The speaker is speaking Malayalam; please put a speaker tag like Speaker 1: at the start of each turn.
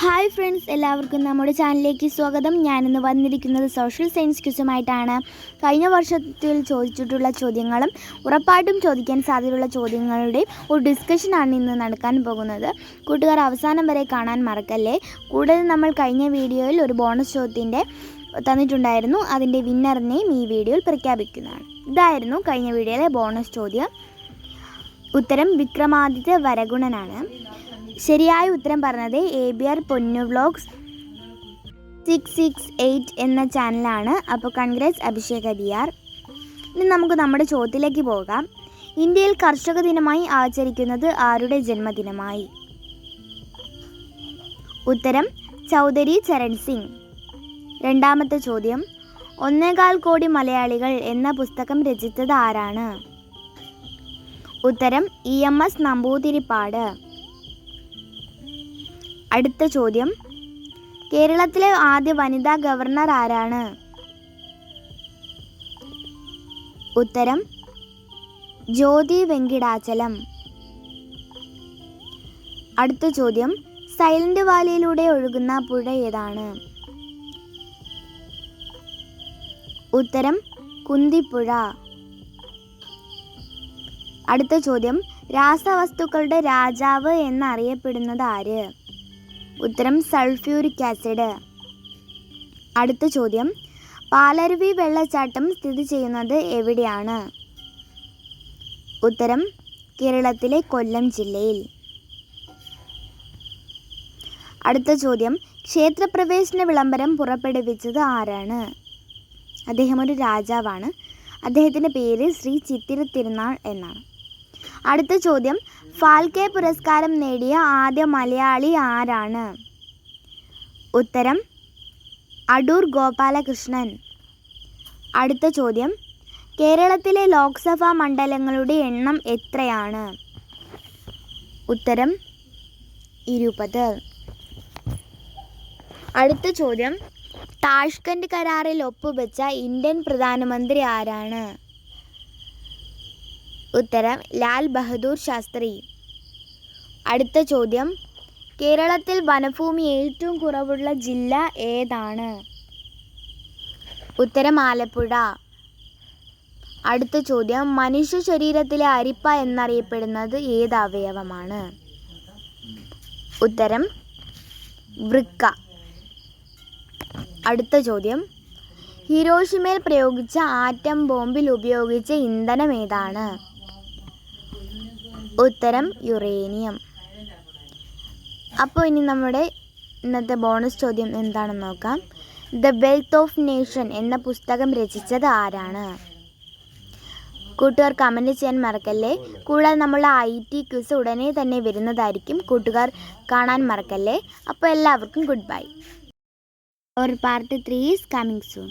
Speaker 1: ഹായ് ഫ്രണ്ട്സ് എല്ലാവർക്കും നമ്മുടെ ചാനലിലേക്ക് സ്വാഗതം. ഞാനിന്ന് വന്നിരിക്കുന്നത് സോഷ്യൽ സയൻസ് ക്യൂസുമായിട്ടാണ് കഴിഞ്ഞ വർഷത്തിൽ ചോദിച്ചിട്ടുള്ള ചോദ്യങ്ങളും ഉറപ്പായിട്ടും ചോദിക്കാൻ സാധ്യതയുള്ള ചോദ്യങ്ങളുടെയും ഒരു ഡിസ്കഷനാണ് ഇന്ന് നടക്കാൻ പോകുന്നത്. കൂട്ടുകാർ അവസാനം വരെ കാണാൻ മറക്കല്ലേ? കൂടുതൽ നമ്മൾ കഴിഞ്ഞ വീഡിയോയിൽ ഒരു ബോണസ് ചോദ്യത്തിന്റെ തന്നിട്ടുണ്ടായിരുന്നു. അതിന്റെ വിന്നറിനെയും ഈ വീഡിയോയിൽ പ്രഖ്യാപിക്കുന്നതാണ്. ഇതായിരുന്നു കഴിഞ്ഞ വീഡിയോയിലെ ബോണസ് ചോദ്യം. ഉത്തരം വിക്രമാദിത്യ വരഗുണനാണ്. ശരിയായ ഉത്തരം പറഞ്ഞത് A B R Ponnu vlogs six six eight എന്ന ചാനലാണ്. അപ്പോൾ കൺഗ്രസ് അഭിഷേക് അബിയാർ ഇനി നമുക്ക് നമ്മുടെ ചോദ്യത്തിലേക്ക് പോകാം. ഇന്ത്യയിൽ കർഷക ദിനമായി ആചരിക്കുന്നത് ആരുടെ ജന്മദിനമായി? ഉത്തരം ചൗധരി ചരൺ സിംഗ്. രണ്ടാമത്തെ ചോദ്യം ഒന്നേകാൽ കോടി മലയാളികൾ എന്ന പുസ്തകം രചിച്ചത് ആരാണ്? ഉത്തരം ഇ എം എസ് നമ്പൂതിരിപ്പാട്. അടുത്ത ചോദ്യം. കേരളത്തിലെ ആദ്യ വനിതാ ഗവർണർ ആരാണ്? ഉത്തരം ജ്യോതി വെങ്കിടാചലം. അടുത്ത ചോദ്യം സൈലന്റ് വാലിയിലൂടെ ഒഴുകുന്ന പുഴ ഏതാണ്? ഉത്തരം കുന്തിപ്പുഴ. അടുത്ത ചോദ്യം രാസവസ്തുക്കളുടെ രാജാവ് എന്നറിയപ്പെടുന്നത് ആര്? ഉത്തരം സൾഫ്യൂരിക് ആസിഡ്. അടുത്ത ചോദ്യം. പാലരുവി വെള്ളച്ചാട്ടം സ്ഥിതി ചെയ്യുന്നത് എവിടെയാണ്? ഉത്തരം കേരളത്തിലെ കൊല്ലം ജില്ലയിൽ. അടുത്ത ചോദ്യം. ക്ഷേത്രപ്രവേശന വിളംബരം പുറപ്പെടുവിച്ചത് ആരാണ്? അദ്ദേഹം ഒരു രാജാവാണ്. അദ്ദേഹത്തിന്റെ പേര് ശ്രീ ചിത്തിര തിരുനാൾ എന്നാണ്. അടുത്ത ചോദ്യം. ഫാൽക്കെ പുരസ്കാരം നേടിയ ആദ്യ മലയാളി ആരാണ്? ഉത്തരം അടൂർ ഗോപാലകൃഷ്ണൻ. അടുത്ത ചോദ്യം. കേരളത്തിലെ ലോക്സഭാ മണ്ഡലങ്ങളുടെ എണ്ണം എത്രയാണ്? ഉത്തരം ഇരുപത്. അടുത്ത ചോദ്യം. താഷ്കൻഡ് കരാറിൽ ഒപ്പുവെച്ച ഇന്ത്യൻ പ്രധാനമന്ത്രി ആരാണ്? ഉത്തരം ലാൽ ബഹദൂർ ശാസ്ത്രി. അടുത്ത ചോദ്യം കേരളത്തിൽ വനഭൂമി ഏറ്റവും കുറവുള്ള ജില്ല ഏതാണ്? ഉത്തരം ആലപ്പുഴ. അടുത്ത ചോദ്യം മനുഷ്യ ശരീരത്തിലെ അരിപ്പ എന്നറിയപ്പെടുന്നത് ഏത് അവയവമാണ്? ഉത്തരം വൃക്ക. അടുത്ത ചോദ്യം ഹിരോഷിമയിൽ പ്രയോഗിച്ച ആറ്റം ബോംബിൽ ഉപയോഗിച്ച ഇന്ധനം ഏതാണ്? ഉത്തരം യുറേനിയം. അപ്പോൾ ഇനി നമ്മുടെ ഇന്നത്തെ ബോണസ് ചോദ്യം എന്താണെന്ന് നോക്കാം. ദ വെൽത്ത് ഓഫ് നേഷൻ എന്ന പുസ്തകം രചിച്ചത് ആരാണ്? കൂട്ടുകാർ കമന്റ് ചെയ്യാൻ മറക്കല്ലേ? കൂടാതെ നമ്മൾ ഐ ടി ക്യൂസ് ഉടനെ തന്നെ വരുന്നതായിരിക്കും കൂട്ടുകാർ കാണാൻ മറക്കല്ലേ? അപ്പോൾ എല്ലാവർക്കും good bye Our part 3 is coming soon.